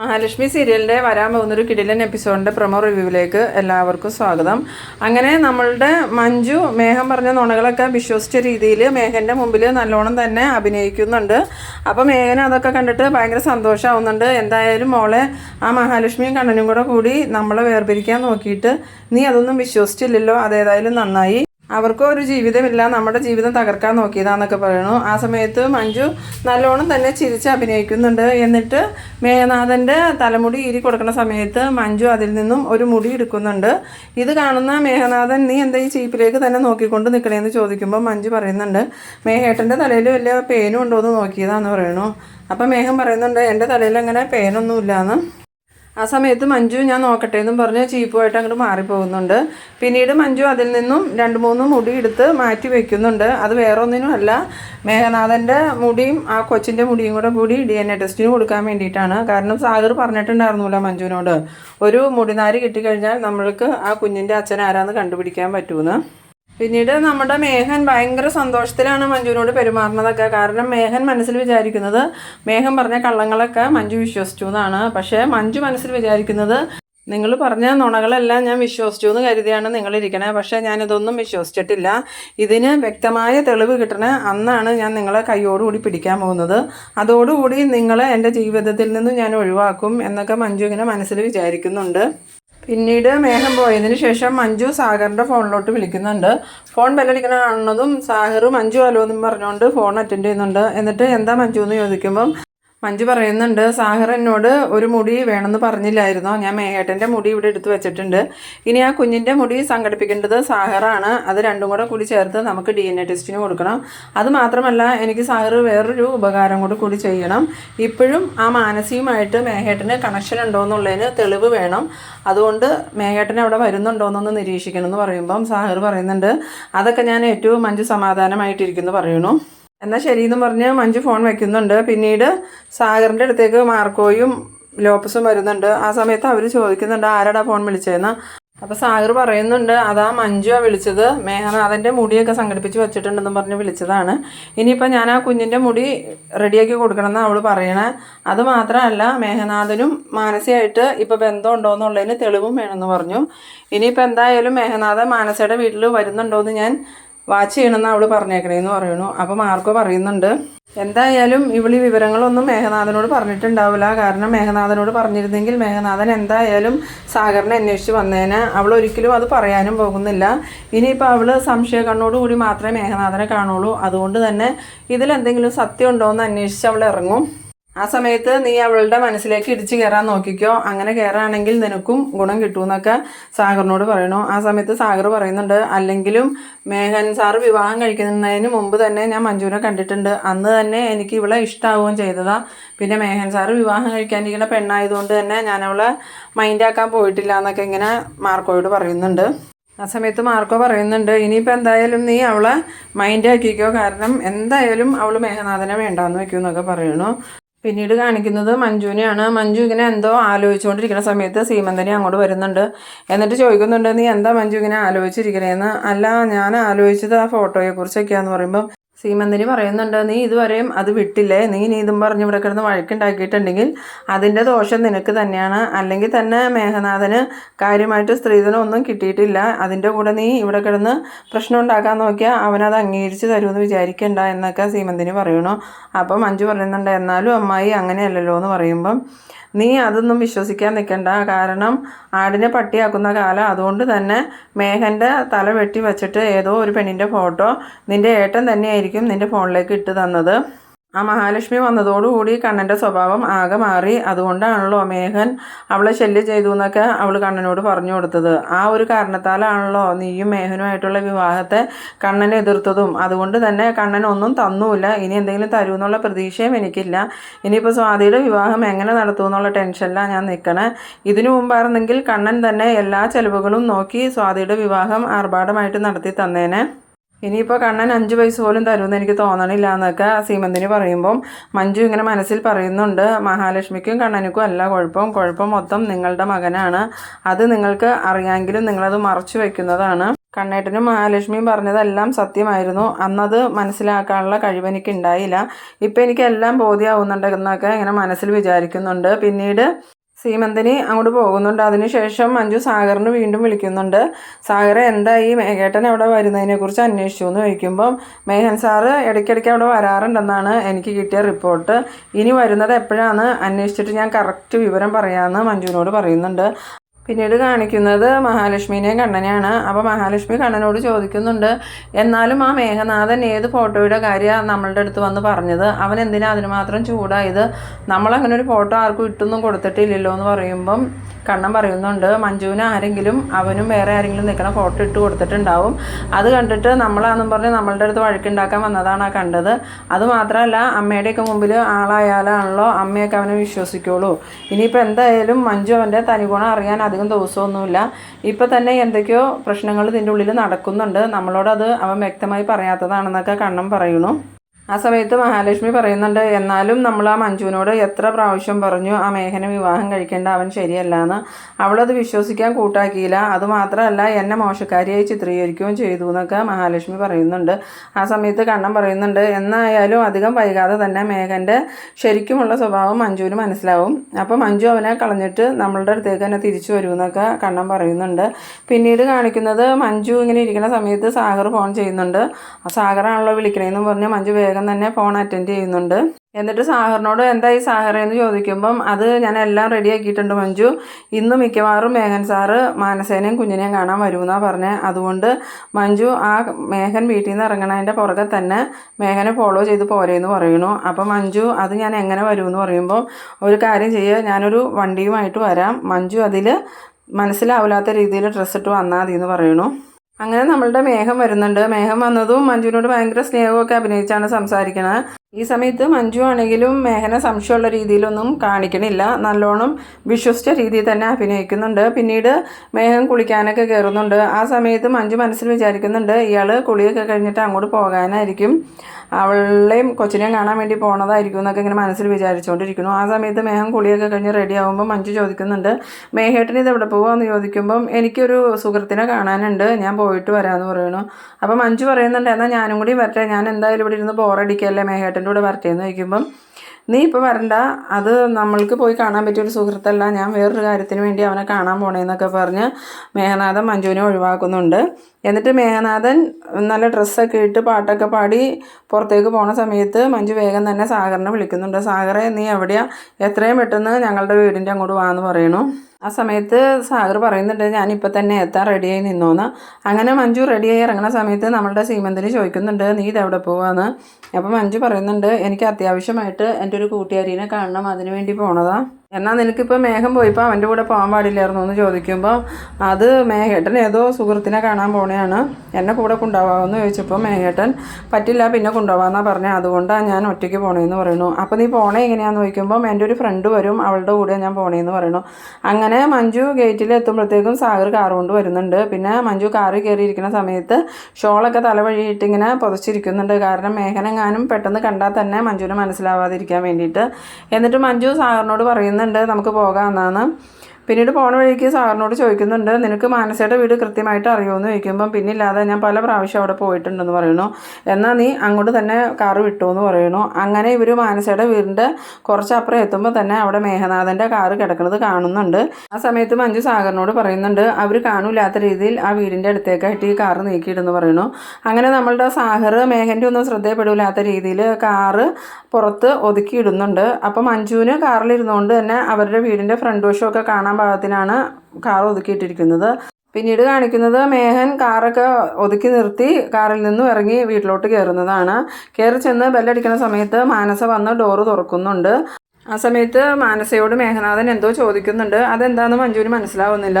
മഹാലക്ഷ്മി സീരിയലിന്റെ വരാൻ പോകുന്നൊരു കിടിലൻ എപ്പിസോഡിന്റെ പ്രൊമോ റിവ്യൂവിലേക്ക് എല്ലാവർക്കും സ്വാഗതം. അങ്ങനെ നമ്മളുടെ മഞ്ജു മേഘം പറഞ്ഞ നുണകളൊക്കെ വിശ്വസിച്ച രീതിയിൽ മേഘന്റെ മുമ്പിൽ നല്ലോണം തന്നെ അഭിനയിക്കുന്നുണ്ട്. അപ്പോൾ മേഘന അതൊക്കെ കണ്ടിട്ട് ഭയങ്കര സന്തോഷമാവുന്നുണ്ട് എന്തായാലും മോളെ ആ മഹാലക്ഷ്മിയും കണ്ണനും കൂടെ കൂടി നമ്മളെ വേർപിരിക്കാൻ നോക്കിയിട്ട് നീ അതൊന്നും വിശ്വസിച്ചില്ലല്ലോ അതേതായാലും നന്നായി. അവർക്കും ഒരു ജീവിതമില്ല നമ്മുടെ ജീവിതം തകർക്കാൻ നോക്കിയതാന്നൊക്കെ പറയുന്നു. ആ സമയത്ത് മഞ്ജു നല്ലോണം തന്നെ ചിരിച്ച് അഭിനയിക്കുന്നുണ്ട്. എന്നിട്ട് മേഘനാഥന്റെ തലമുടി ഈരി കൊടുക്കുന്ന സമയത്ത് മഞ്ജു അതിൽ നിന്നും ഒരു മുടി എടുക്കുന്നുണ്ട്. ഇത് കാണുന്ന മേഘനാഥൻ നീ എന്താ ഈ ചീപ്പിലേക്ക് തന്നെ നോക്കിക്കൊണ്ട് നിൽക്കണേന്ന് ചോദിക്കുമ്പോൾ മഞ്ജു പറയുന്നുണ്ട് മേഘേട്ടന്റെ തലയിൽ വലിയ പേനും ഉണ്ടോ എന്ന് നോക്കിയതാന്ന് പറയണു അപ്പം മേഘം പറയുന്നുണ്ട് എന്റെ തലയിൽ അങ്ങനെ പേനൊന്നുമില്ലാന്ന്. ആ സമയത്ത് മഞ്ജു ഞാൻ നോക്കട്ടെ എന്നും പറഞ്ഞ് ചീപ്പുമായിട്ട് അങ്ങോട്ട് മാറിപ്പോകുന്നുണ്ട്. പിന്നീട് മഞ്ജു അതിൽ നിന്നും രണ്ട് മൂന്ന് മുടി എടുത്ത് മാറ്റി വെക്കുന്നുണ്ട്. അത് വേറെ ഒന്നിനും അല്ല മേഘനാഥന്റെ മുടിയും ആ കൊച്ചിന്റെ മുടിയും കൂടെ കൂടി ഡി എൻ എ ടെസ്റ്റിന് കൊടുക്കാൻ വേണ്ടിയിട്ടാണ്. കാരണം സാഗർ പറഞ്ഞിട്ടുണ്ടായിരുന്നില്ല മഞ്ജുവിനോട് ഒരു മുടിനാരി കിട്ടിക്കഴിഞ്ഞാൽ നമ്മൾക്ക് ആ കുഞ്ഞിന്റെ അച്ഛൻ ആരാന്ന് കണ്ടുപിടിക്കാൻ പറ്റുമെന്ന് പിന്നീട് നമ്മുടെ മേഘൻ ഭയങ്കര സന്തോഷത്തിലാണ് മഞ്ജുവിനോട് പെരുമാറുന്നതൊക്കെ. കാരണം മേഘൻ മനസ്സിൽ വിചാരിക്കുന്നത് മേഘൻ പറഞ്ഞ കള്ളങ്ങളൊക്കെ മഞ്ജു വിശ്വസിച്ചു എന്നാണ്. പക്ഷേ മഞ്ജു മനസ്സിൽ വിചാരിക്കുന്നത് നിങ്ങൾ പറഞ്ഞ നുണകളെല്ലാം ഞാൻ വിശ്വസിച്ചു എന്ന് കരുതിയാണ് നിങ്ങളിരിക്കണേ പക്ഷേ ഞാനിതൊന്നും വിശ്വസിച്ചിട്ടില്ല. ഇതിന് വ്യക്തമായ തെളിവ് കിട്ടണ അന്നാണ് ഞാൻ നിങ്ങളെ കൈയോടുകൂടി പിടിക്കാൻ പോകുന്നത്. അതോടുകൂടി നിങ്ങളെ എന്റെ ജീവിതത്തിൽ നിന്നും ഞാൻ ഒഴിവാക്കും എന്നൊക്കെ മഞ്ജു ഇങ്ങനെ മനസ്സിൽ വിചാരിക്കുന്നുണ്ട്. പിന്നീട് മേഘം പോയതിന് ശേഷം മഞ്ജു സാഗറിന്റെ ഫോണിലോട്ട് വിളിക്കുന്നുണ്ട്. ഫോൺ ബെല്ലടിക്കണ കാണുന്നതും സാഗർ മഞ്ജു ഹലോ എന്നും പറഞ്ഞുകൊണ്ട് ഫോൺ അറ്റൻഡ് ചെയ്യുന്നുണ്ട്. എന്നിട്ട് എന്താ മഞ്ജു എന്ന് ചോദിക്കുമ്പം മഞ്ജു പറയുന്നുണ്ട് സാഹർ എന്നോട് ഒരു മുടി വേണമെന്ന് പറഞ്ഞില്ലായിരുന്നോ? ഞാൻ മേഘേട്ടന്റെ മുടി ഇവിടെ എടുത്തു വെച്ചിട്ടുണ്ട്. ഇനി ആ കുഞ്ഞിന്റെ മുടി സംഘടിപ്പിക്കേണ്ടത് സാഹറാണ്. അത് രണ്ടും കൂടെ കൂടി ചേർത്ത് നമുക്ക് ഡി എൻ എ ടെസ്റ്റിന് കൊടുക്കണം. അത് മാത്രമല്ല എനിക്ക് സാഹർ വേറൊരു ഉപകാരം കൂടി കൂടി ചെയ്യണം. ഇപ്പോഴും ആ മാനസികമായിട്ട് മേഘേട്ടന് കണക്ഷൻ ഉണ്ടോ എന്നുള്ളതിന് തെളിവ് വേണം. അതുകൊണ്ട് മേഘേട്ടൻ അവിടെ വരുന്നുണ്ടോ എന്നൊന്ന് നിരീക്ഷിക്കണം എന്ന് പറയുമ്പം സാഹർ പറയുന്നുണ്ട് അതൊക്കെ ഞാൻ ഏറ്റവും മഞ്ജു സമാധാനമായിട്ടിരിക്കുന്നു പറയണു എന്നാൽ ശരിയെന്ന് പറഞ്ഞ് മഞ്ജു ഫോൺ വയ്ക്കുന്നുണ്ട് പിന്നീട് സാഗറിന്റെ അടുത്തേക്ക് മാർക്കോയും ലോപ്പസും വരുന്നുണ്ട്. ആ സമയത്ത് അവർ ചോദിക്കുന്നുണ്ട് ആരാടാ ഫോൺ വിളിച്ചതെന്ന് അപ്പോൾ സാഗർ പറയുന്നുണ്ട് അതാ മഞ്ജുവാണ് വിളിച്ചത്. മേഘനാഥന്റെ മുടിയൊക്കെ സംഘടിപ്പിച്ച് വെച്ചിട്ടുണ്ടെന്ന് പറഞ്ഞ് വിളിച്ചതാണ്. ഇനിയിപ്പോൾ ഞാൻ ആ കുഞ്ഞിന്റെ മുടി റെഡിയാക്കി കൊടുക്കണമെന്ന് അവൾ പറയണേ. അത് മാത്രമല്ല മേഘനാഥനും മാനസികമായിട്ട് ഇപ്പോൾ ബന്ധം ഉണ്ടോ എന്നുള്ളതിന് തെളിവും വേണമെന്ന് പറഞ്ഞു. ഇനിയിപ്പോൾ എന്തായാലും മേഘനാഥൻ മാനസയുടെ വീട്ടിൽ വരുന്നുണ്ടോ എന്ന് ഞാൻ വാച്ച് ചെയ്യണമെന്ന് അവൾ പറഞ്ഞേക്കണേന്ന് പറയണു അപ്പോൾ മാർക്കോ പറയുന്നുണ്ട് എന്തായാലും ഇവളി വിവരങ്ങളൊന്നും മേഘനാഥനോട് പറഞ്ഞിട്ടുണ്ടാവില്ല. കാരണം മേഘനാഥനോട് പറഞ്ഞിരുന്നെങ്കിൽ മേഘനാഥൻ എന്തായാലും സാഗറിനെ അന്വേഷിച്ച് വന്നേനെ. അവൾ ഒരിക്കലും അത് പറയാനും പോകുന്നില്ല. ഇനിയിപ്പോൾ അവൾ സംശയ കണ്ണോടുകൂടി മാത്രമേ മേഘനാഥനെ കാണുള്ളൂ. അതുകൊണ്ട് തന്നെ ഇതിലെന്തെങ്കിലും സത്യം ഉണ്ടോ എന്ന് അന്വേഷിച്ച് അവൾ ഇറങ്ങും. ആ സമയത്ത് നീ അവളുടെ മനസ്സിലേക്ക് ഇടിച്ച് കയറാൻ നോക്കിക്കോ. അങ്ങനെ കയറാണെങ്കിൽ നിനക്കും ഗുണം കിട്ടുമെന്നൊക്കെ സാഗറിനോട് പറയണു. ആ സമയത്ത് സാഗർ പറയുന്നുണ്ട് അല്ലെങ്കിലും മേഘൻ സാറ് വിവാഹം കഴിക്കുന്നതിന് മുമ്പ് തന്നെ ഞാൻ മഞ്ജുവിനെ കണ്ടിട്ടുണ്ട്. അന്ന് തന്നെ എനിക്ക് ഇവളെ ഇഷ്ടമാവുകയും ചെയ്തതാ. പിന്നെ മേഘൻ സാറ് വിവാഹം കഴിക്കാനിരിക്കുന്ന പെണ്ണായതുകൊണ്ട് തന്നെ ഞാൻ അവളെ മൈൻഡാക്കാൻ പോയിട്ടില്ല എന്നൊക്കെ ഇങ്ങനെ മാർക്കോയോട് പറയുന്നുണ്ട്. ആ സമയത്ത് മാർക്കോ പറയുന്നുണ്ട് ഇനിയിപ്പോൾ എന്തായാലും നീ അവളെ മൈൻഡാക്കിക്കോ കാരണം എന്തായാലും അവൾ മേഘനാഥനെ വേണ്ടാന്ന് വെക്കുമെന്നൊക്കെ പറയണു. പിന്നീട് കാണിക്കുന്നത് മഞ്ജുവിനെയാണ്. മഞ്ജു ഇങ്ങനെ എന്തോ ആലോചിച്ചുകൊണ്ടിരിക്കുന്ന സമയത്ത് സീമന്തനെ അങ്ങോട്ട് വരുന്നുണ്ട്. എന്നിട്ട് ചോദിക്കുന്നുണ്ട് നീ എന്താ മഞ്ജു ഇങ്ങനെ ആലോചിച്ചിരിക്കണേന്ന്? അല്ല ഞാൻ ആലോചിച്ചത് ആ ഫോട്ടോയെക്കുറിച്ചൊക്കെയാന്ന് പറയുമ്പം സീമന്തിനി പറയുന്നുണ്ട് നീ ഇതുവരെയും അത് വിട്ടില്ലേ? നീ നീതും പറഞ്ഞ് ഇവിടെ കിടന്ന് വഴക്കുണ്ടാക്കിയിട്ടുണ്ടെങ്കിൽ അതിന്റെ ദോഷം നിനക്ക് തന്നെയാണ്. അല്ലെങ്കിൽ തന്നെ മേഘനാഥന് കാര്യമായിട്ട് സ്ത്രീധനം ഒന്നും കിട്ടിയിട്ടില്ല. അതിന്റെ കൂടെ നീ ഇവിടെ കിടന്ന് പ്രശ്നം ഉണ്ടാക്കാൻ നോക്കിയാൽ അവനത് അംഗീകരിച്ച് തരുമെന്ന് വിചാരിക്കണ്ട എന്നൊക്കെ സീമന്തിനി പറയണു. അപ്പം മഞ്ജു പറയുന്നുണ്ട് എന്നാലും അമ്മായി അങ്ങനെയല്ലല്ലോ എന്ന് പറയുമ്പം നീ അതൊന്നും വിശ്വസിക്കാൻ നിൽക്കണ്ട. കാരണം ആടിനെ പട്ടിയാക്കുന്ന കാലം അതുകൊണ്ട് തന്നെ മേഘന്റെ തല വെട്ടി വെച്ചിട്ട് ഏതോ ഒരു പെണ്ണിന്റെ ഫോട്ടോ നിന്റെ ഏട്ടൻ തന്നെയായിരിക്കും നിന്റെ ഫോണിലേക്ക് ഇട്ട് തന്നത്. ആ മഹാലക്ഷ്മി വന്നതോടുകൂടി കണ്ണന്റെ സ്വഭാവം ആകെ മാറി. അതുകൊണ്ടാണല്ലോ മേഘൻ അവളെ ശല്യം ചെയ്തു എന്നൊക്കെ അവൾ കണ്ണനോട് പറഞ്ഞു കൊടുത്തത്. ആ ഒരു കാരണത്താലാണല്ലോ നീയും മേഘനുമായിട്ടുള്ള വിവാഹത്തെ കണ്ണൻ എതിർത്തതും. അതുകൊണ്ട് തന്നെ കണ്ണൻ ഒന്നും തന്നുമില്ല ഇനി എന്തെങ്കിലും തരുമെന്നുള്ള പ്രതീക്ഷയും എനിക്കില്ല. ഇനിയിപ്പോൾ സ്വാതിയുടെ വിവാഹം എങ്ങനെ നടത്തുമെന്നുള്ള ടെൻഷനിലാണ് ഞാൻ നിൽക്കണേ ഇതിനു മുമ്പായിരുന്നെങ്കിൽ കണ്ണൻ തന്നെ എല്ലാ ചെലവുകളും നോക്കി സ്വാതിയുടെ വിവാഹം ആർഭാടമായിട്ട് നടത്തി തന്നേനെ. ഇനിയിപ്പോൾ കണ്ണൻ അഞ്ച് പൈസ പോലും തരുമെന്ന് എനിക്ക് തോന്നണില്ല എന്നൊക്കെ സീമന്തിന് പറയുമ്പം മഞ്ജു ഇങ്ങനെ മനസ്സിൽ പറയുന്നുണ്ട്. മഹാലക്ഷ്മിക്കും കണ്ണനുക്കും അല്ല കുഴപ്പം. കുഴപ്പം മൊത്തം നിങ്ങളുടെ മകനാണ്. അത് നിങ്ങൾക്ക് അറിയാമെങ്കിലും നിങ്ങളത് മറച്ചു വയ്ക്കുന്നതാണ് കണ്ണേട്ടനും മഹാലക്ഷ്മിയും പറഞ്ഞതെല്ലാം സത്യമായിരുന്നു. അന്നത് മനസ്സിലാക്കാനുള്ള കഴിവ് എനിക്ക് ഉണ്ടായില്ല ഇപ്പം എനിക്കെല്ലാം എല്ലാം ബോധ്യമാവുന്നുണ്ട് ഇങ്ങനെ മനസ്സിൽ വിചാരിക്കുന്നുണ്ട്. പിന്നീട് സീമന്തിനി അങ്ങോട്ട് പോകുന്നുണ്ട്. അതിനുശേഷം മഞ്ജു സാഗറിന് വീണ്ടും വിളിക്കുന്നുണ്ട്. സാഗർ ഈ മേഘേട്ടൻ അവിടെ വരുന്നതിനെക്കുറിച്ച് അന്വേഷിച്ചു എന്ന് ചോദിക്കുമ്പം മേഹൻ സാറ് ഇടയ്ക്കിടയ്ക്ക് അവിടെ വരാറുണ്ടെന്നാണ് എനിക്ക് കിട്ടിയ റിപ്പോർട്ട് ഇനി വരുന്നത് എപ്പോഴാണ്? അന്വേഷിച്ചിട്ട് ഞാൻ കറക്റ്റ് വിവരം പറയാമെന്ന് മഞ്ജുവിനോട് പറയുന്നുണ്ട്. പിന്നീട് കാണിക്കുന്നത് മഹാലക്ഷ്മിനെയും കണ്ണനെയാണ്. അപ്പോൾ മഹാലക്ഷ്മി കണ്ണനോട് ചോദിക്കുന്നുണ്ട് എന്നാലും ആ മേഘനാഥൻ ഏത് ഫോട്ടോയുടെ കാര്യമാണ് നമ്മളുടെ അടുത്ത് വന്ന് പറഞ്ഞത്? അവൻ എന്തിനാ അതിന് മാത്രം ചൂടായത്? നമ്മളങ്ങനെ ഒരു ഫോട്ടോ ആർക്കും ഇട്ടൊന്നും കൊടുത്തിട്ടില്ലല്ലോ എന്ന് പറയുമ്പം കണ്ണൻ പറയുന്നുണ്ട് മഞ്ജുവിന് ആരെങ്കിലും അവനും വേറെ ആരെങ്കിലും നിൽക്കുന്ന ഫോട്ടോ ഇട്ട് കൊടുത്തിട്ടുണ്ടാവും. അത് കണ്ടിട്ട് നമ്മളാണെന്നും പറഞ്ഞ് നമ്മളുടെ അടുത്ത് വഴക്കുണ്ടാക്കാൻ വന്നതാണ് ആ കണ്ടത്. അതുമാത്രമല്ല അമ്മയുടെയൊക്കെ മുമ്പിൽ ആളായാലാണല്ലോ അമ്മയൊക്കെ അവനെ വിശ്വസിക്കുള്ളൂ. ഇനിയിപ്പോൾ എന്തായാലും മഞ്ജു അവന്റെ തനിഗുണം അറിയാൻ അധികം ദിവസമൊന്നുമില്ല. ഇപ്പം തന്നെ എന്തൊക്കെയോ പ്രശ്നങ്ങൾ ഇതിന്റെ ഉള്ളിൽ നടക്കുന്നുണ്ട്. നമ്മളോടത് അവൻ വ്യക്തമായി പറയാത്തതാണെന്നൊക്കെ കണ്ണം പറയുന്നു. ആ സമയത്ത് മഹാലക്ഷ്മി പറയുന്നുണ്ട് എന്നാലും നമ്മൾ ആ മഞ്ജുവിനോട് എത്ര പ്രാവശ്യം പറഞ്ഞു ആ മേഘന വിവാഹം കഴിക്കേണ്ട അവൻ ശരിയല്ല എന്ന് അവളത് വിശ്വസിക്കാൻ കൂട്ടാക്കിയില്ല. അതുമാത്രമല്ല എന്നെ മോശക്കാരിയായി ചിത്രീകരിക്കുകയും ചെയ്തു എന്നൊക്കെ മഹാലക്ഷ്മി പറയുന്നുണ്ട്. ആ സമയത്ത് കണ്ണൻ പറയുന്നുണ്ട് എന്നായാലും അധികം വൈകാതെ തന്നെ മേഘന്റെ ശരിക്കുമുള്ള സ്വഭാവം മഞ്ജുവിന് മനസ്സിലാവും. അപ്പോൾ മഞ്ജു അവനെ കളഞ്ഞിട്ട് നമ്മളുടെ അടുത്തേക്ക് തന്നെ തിരിച്ചു വരുമെന്നൊക്കെ കണ്ണൻ പറയുന്നുണ്ട്. പിന്നീട് കാണിക്കുന്നത് മഞ്ജു ഇങ്ങനെ ഇരിക്കുന്ന സമയത്ത് സാഗർ ഫോൺ ചെയ്യുന്നുണ്ട്. സാഗറാണല്ലോ വിളിക്കണേന്ന് പറഞ്ഞ് മഞ്ജു വേഗം തന്നെ ഫോൺ അറ്റൻഡ് ചെയ്യുന്നുണ്ട്. എന്നിട്ട് സാഹറിനോട് ഈ സാഹറ എന്ന് ചോദിക്കുമ്പം അത് ഞാൻ എല്ലാം റെഡി ആക്കിയിട്ടുണ്ട് മഞ്ജു. ഇന്ന് മിക്കവാറും മേഘൻ സാറ് മാനസേനയും കുഞ്ഞിനെയും കാണാൻ വരുമെന്നാണ് പറഞ്ഞത് അതുകൊണ്ട് മഞ്ജു ആ മേഘൻ വീട്ടിൽ നിന്ന് ഇറങ്ങണതിന്റെ പുറകെ തന്നെ മേഘനെ ഫോളോ ചെയ്ത് പോരേന്ന് പറയുന്നു. അപ്പോൾ മഞ്ജു അത് ഞാൻ എങ്ങനെ വരുമെന്ന് പറയുമ്പോൾ ഒരു കാര്യം ചെയ്യുക ഞാനൊരു വണ്ടിയുമായിട്ട് വരാം. മഞ്ജു അതിൽ മനസ്സിലാവില്ലാത്ത രീതിയിൽ ഡ്രസ്സിട്ട് വന്നാൽ മതി എന്ന് പറയുന്നു. അങ്ങനെ നമ്മളുടെ മേഘം വരുന്നുണ്ട്. മേഘം വന്നതും മഞ്ജുവിനോട് ഭയങ്കര സ്നേഹമൊക്കെ അഭിനയിച്ചാണ് സംസാരിക്കുന്നത് ഈ സമയത്ത് മഞ്ജു ആണെങ്കിലും മേഘനെ സംശയമുള്ള രീതിയിലൊന്നും കാണിക്കണില്ല. നല്ലോണം വിശ്വസിച്ച രീതിയിൽ തന്നെ അഭിനയിക്കുന്നുണ്ട്. പിന്നീട് മേഘം കുളിക്കാനൊക്കെ കയറുന്നുണ്ട്. ആ സമയത്ത് മഞ്ജു മനസ്സിൽ വിചാരിക്കുന്നുണ്ട് ഇയാൾ കുളിയൊക്കെ കഴിഞ്ഞിട്ട് അങ്ങോട്ട് പോകാനായിരിക്കും. അവളെയും കൊച്ചിനെയും കാണാൻ വേണ്ടി പോണതായിരിക്കും എന്നൊക്കെ ഇങ്ങനെ മനസ്സിൽ വിചാരിച്ചുകൊണ്ടിരിക്കുന്നു ആ സമയത്ത് മേഹം കുളിയൊക്കെ കഴിഞ്ഞ് റെഡി ആകുമ്പോൾ മഞ്ജു ചോദിക്കുന്നുണ്ട് മേഹേട്ടൻ ഇത് എവിടെ പോകുമെന്ന് ചോദിക്കുമ്പം എനിക്കൊരു സുഹൃത്തിനെ കാണാനുണ്ട് ഞാൻ പോയിട്ട് വരാമെന്ന് പറയുന്നു. അപ്പോൾ മഞ്ജു പറയുന്നുണ്ട് എന്നാൽ ഞാനും കൂടി വരട്ടെ ഞാൻ എന്തായാലും ഇവിടെ ഇരുന്ന് ബോറടിക്കല്ലേ മേഹേട്ടന്റെ കൂടെ വരട്ടെ? എന്ന് ചോദിക്കുമ്പം നീ ഇപ്പോൾ വരണ്ട അത് നമ്മൾക്ക് പോയി കാണാൻ പറ്റിയൊരു സുഹൃത്തല്ല ഞാൻ വേറൊരു കാര്യത്തിന് വേണ്ടി അവനെ കാണാൻ പോണേന്നൊക്കെ പറഞ്ഞ് മേഹനാഥം മഞ്ജുവിനെ ഒഴിവാക്കുന്നുണ്ട്. എന്നിട്ട് മേഘനാഥൻ നല്ല ഡ്രസ്സൊക്കെ ഇട്ട് പാട്ടൊക്കെ പാടി പുറത്തേക്ക് പോണ സമയത്ത് മഞ്ജു വേഗം തന്നെ സാഗറിനെ വിളിക്കുന്നുണ്ട്. സാഗറെ നീ എവിടെയാ? എത്രയും പെട്ടെന്ന് ഞങ്ങളുടെ വീടിന്റെ അങ്ങോട്ട് വാന്ന് പറയണു. ആ സമയത്ത് സാഗർ പറയുന്നുണ്ട് ഞാനിപ്പോൾ തന്നെ എത്താൻ റെഡിയായി നിന്നോന്ന്. അങ്ങനെ മഞ്ജു റെഡിയായി ഇറങ്ങുന്ന സമയത്ത് നമ്മളുടെ സീമന്തിന് ചോദിക്കുന്നുണ്ട് നീ ഇതെവിടെ പോവാന്ന്? അപ്പോൾ മഞ്ജു പറയുന്നുണ്ട് എനിക്ക് അത്യാവശ്യമായിട്ട് എന്റെ ഒരു കൂട്ടുകാരീനെ കാണണം അതിനു വേണ്ടി പോണതാ. എന്നാൽ നിനക്കിപ്പോൾ മേഘം പോയിപ്പോൾ അവന്റെ കൂടെ പോകാൻ പാടില്ലായിരുന്നു എന്ന് ചോദിക്കുമ്പോൾ അത് മേഘേട്ടൻ ഏതോ സുഹൃത്തിനെ കാണാൻ പോണെയാണ്. എന്നെ കൂടെ കൊണ്ടുപോകാമെന്ന് ചോദിച്ചപ്പോൾ മേഘേട്ടൻ പറ്റില്ല പിന്നെ കൊണ്ടുപോകാമെന്നാണ് പറഞ്ഞത് അതുകൊണ്ടാണ് ഞാൻ ഒറ്റയ്ക്ക് പോണേന്ന് പറയുന്നു. അപ്പോൾ നീ പോണേ എങ്ങനെയാണെന്ന് ചോദിക്കുമ്പോൾ എന്റെ ഒരു ഫ്രണ്ട് വരും അവളുടെ കൂടെ ഞാൻ പോണേന്ന് പറയുന്നു. അങ്ങനെ മഞ്ജു ഗേറ്റിൽ എത്തുമ്പോഴത്തേക്കും സാഗർ കാർ കൊണ്ട് വരുന്നുണ്ട്. പിന്നെ മഞ്ജു കാറിൽ കയറിയിരിക്കുന്ന സമയത്ത് ഷോളൊക്കെ തലവഴിയിട്ട് ഇങ്ങനെ പുതച്ചിരിക്കുന്നുണ്ട്. കാരണം മേഘനെങ്ങാനും പെട്ടെന്ന് കണ്ടാൽ തന്നെ മഞ്ജുവിന് മനസ്സിലാവാതിരിക്കാൻ വേണ്ടിയിട്ട്. എന്നിട്ട് മഞ്ജു സാഗറിനോട് പറയുന്നുണ്ട് നമുക്ക് പോകാമെന്നാണ് പിന്നീട് പോണ വഴിക്ക് സാറിനോട് ചോദിക്കുന്നുണ്ട് നിനക്ക് മാനസയുടെ വീട് കൃത്യമായിട്ട് അറിയുമെന്ന് ചോദിക്കുമ്പം പിന്നില്ലാതെ ഞാൻ പല പ്രാവശ്യം അവിടെ പോയിട്ടുണ്ടെന്ന് പറയണു എന്നാൽ നീ അങ്ങോട്ട് തന്നെ കാറ് വിട്ടു എന്ന് പറയുന്നു. അങ്ങനെ ഇവർ മാനസയുടെ വീടിന്റെ കുറച്ചപ്പുറം എത്തുമ്പോൾ തന്നെ അവിടെ മേഘനാഥന്റെ കാറ് കിടക്കുന്നത് കാണുന്നുണ്ട്. ആ സമയത്ത് മഞ്ജു സാഗറിനോട് പറയുന്നുണ്ട് അവർ കാണൂലാത്ത രീതിയിൽ ആ വീടിന്റെ അടുത്തേക്കായിട്ട് ഈ കാറ് നീക്കിയിടുന്നു പറയണു അങ്ങനെ നമ്മളുടെ സാഹർ മേഘന്റെ ഒന്നും ശ്രദ്ധയപ്പെടില്ലാത്ത രീതിയിൽ കാറ് പുറത്ത് ഒതുക്കിയിടുന്നുണ്ട്. അപ്പം മഞ്ജുവിന് കാറിലിരുന്നുകൊണ്ട് തന്നെ അവരുടെ വീടിന്റെ ഫ്രണ്ട് വശമൊക്കെ കാണാൻ പാകത്തിനാണ് കാർ ഒതുക്കിയിട്ടിരിക്കുന്നത്. പിന്നീട് കാണിക്കുന്നത് മേഹൻ കാറൊക്കെ ഒതുക്കി നിർത്തി കാറിൽ നിന്നും ഇറങ്ങി വീട്ടിലോട്ട് കയറുന്നതാണ് കയറി ചെന്ന് ബെല്ലടിക്കുന്ന സമയത്ത് മാനസ വന്ന് ഡോറ് തുറക്കുന്നുണ്ട്. ആ സമയത്ത് മാനസയോട് മേഘനാഥൻ എന്തോ ചോദിക്കുന്നുണ്ട്. അതെന്താണെന്ന് മഞ്ജുവിന് മനസ്സിലാവുന്നില്ല.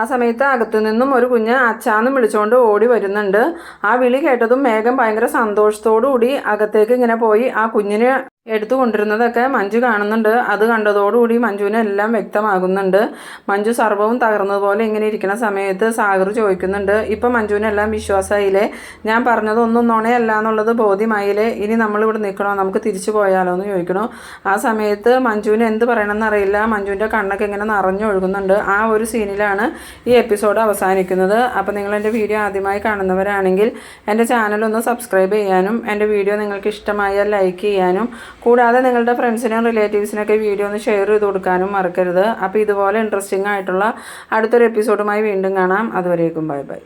ആ സമയത്ത് അകത്തു നിന്നും ഒരു കുഞ്ഞ് അച്ചാന്ന് വിളിച്ചുകൊണ്ട് ഓടി വരുന്നുണ്ട്. ആ വിളി കേട്ടതും മേഘം ഭയങ്കര സന്തോഷത്തോടു കൂടി അകത്തേക്ക് ഇങ്ങനെ പോയി ആ കുഞ്ഞിനെ എടുത്തു കൊണ്ടിരുന്നതൊക്കെ മഞ്ജു കാണുന്നുണ്ട്. അത് കണ്ടതോടുകൂടി മഞ്ജുവിന് എല്ലാം വ്യക്തമാകുന്നുണ്ട്. മഞ്ജു സർവവും തകർന്നതുപോലെ ഇങ്ങനെ ഇരിക്കുന്ന സമയത്ത് സാഗർ ചോദിക്കുന്നുണ്ട് ഇപ്പം മഞ്ജുവിനെല്ലാം വിശ്വാസമായില്ലേ ഞാൻ പറഞ്ഞത് ഒന്നും നുണയല്ല എന്നുള്ളത് ബോധ്യമായില്ലേ? ഇനി നമ്മളിവിടെ നിൽക്കണോ? നമുക്ക് തിരിച്ചു പോയാലോ എന്ന് ചോദിക്കണോ ആ സമയത്ത് മഞ്ജുവിന് എന്ത് പറയണമെന്ന് അറിയില്ല മഞ്ജുവിന്റെ കണ്ണൊക്കെ ഇങ്ങനെ നിറഞ്ഞൊഴുകുന്നുണ്ട് ആ ഒരു സീനിലാണ് ഈ എപ്പിസോഡ് അവസാനിക്കുന്നത്. അപ്പോൾ നിങ്ങൾ എന്റെ വീഡിയോ ആദ്യമായി കാണുന്നവരാണെങ്കിൽ എന്റെ ചാനൽ ഒന്ന് സബ്സ്ക്രൈബ് ചെയ്യാനും എന്റെ വീഡിയോ നിങ്ങൾക്ക് ഇഷ്ടമായാൽ ലൈക്ക് ചെയ്യാനും കൂടാതെ നിങ്ങളുടെ ഫ്രണ്ട്സിനും റിലേറ്റീവ്സിനൊക്കെ വീഡിയോ ഒന്ന് ഷെയർ ചെയ്ത് കൊടുക്കാനും മറക്കരുത്. അപ്പോൾ ഇതുപോലെ ഇൻട്രസ്റ്റിംഗ് ആയിട്ടുള്ള അടുത്തൊരു എപ്പിസോഡുമായി വീണ്ടും കാണാം. അതുവരേക്കും ബൈ ബൈ.